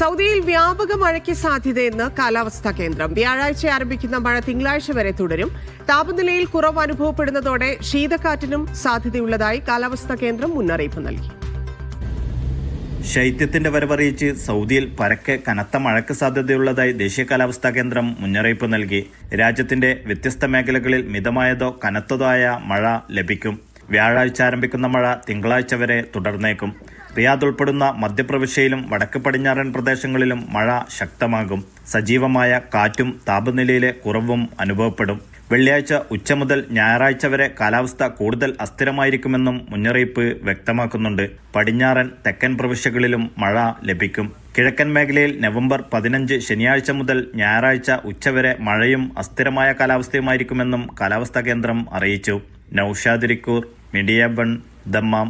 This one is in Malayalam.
സൗദിയിൽ വ്യാപക മഴയ്ക്ക് സാധ്യതയെന്ന് കാലാവസ്ഥാ കേന്ദ്രം. വ്യാഴാഴ്ച ആരംഭിക്കുന്ന മഴ തിങ്കളാഴ്ച വരെ തുടരും. താപനിലയിൽ കുറവ് അനുഭവപ്പെടുന്നതോടെ ശീതക്കാറ്റിനും സാധ്യതയുള്ളതായി കാലാവസ്ഥാ കേന്ദ്രം മുന്നറിയിപ്പ് നൽകി. ശൈത്യത്തിന്റെ വരവറിയിച്ച് സൗദിയിൽ പരക്കെ കനത്ത മഴയ്ക്ക് സാധ്യതയുള്ളതായി ദേശീയ കാലാവസ്ഥാ കേന്ദ്രം മുന്നറിയിപ്പ് നൽകി. രാജ്യത്തിന്റെ വ്യത്യസ്ത മേഖലകളിൽ മിതമായതോ കനത്തതോ ആയ മഴ ലഭിക്കും. വ്യാഴാഴ്ച ആരംഭിക്കുന്ന മഴ തിങ്കളാഴ്ച വരെ തുടർന്നേക്കും. റിയാദ് ഉൾപ്പെടുന്ന മധ്യപ്രവിശ്യയിലും വടക്ക് പടിഞ്ഞാറൻ പ്രദേശങ്ങളിലും മഴ ശക്തമാകും. സജീവമായ കാറ്റും താപനിലയിലെ കുറവും അനുഭവപ്പെടും. വെള്ളിയാഴ്ച ഉച്ച മുതൽ ഞായറാഴ്ച വരെ കാലാവസ്ഥ കൂടുതൽ അസ്ഥിരമായിരിക്കുമെന്നും മുന്നറിയിപ്പ് വ്യക്തമാക്കുന്നുണ്ട്. പടിഞ്ഞാറൻ തെക്കൻ പ്രവിശ്യകളിലും മഴ ലഭിക്കും. കിഴക്കൻ മേഖലയിൽ നവംബർ പതിനഞ്ച് ശനിയാഴ്ച മുതൽ ഞായറാഴ്ച ഉച്ചവരെ മഴയും അസ്ഥിരമായ കാലാവസ്ഥയുമായിരിക്കുമെന്നും കാലാവസ്ഥാ കേന്ദ്രം അറിയിച്ചു. നൌഷാദിരിക്കൂർ മീഡിയ ബൺ ദമ്മാം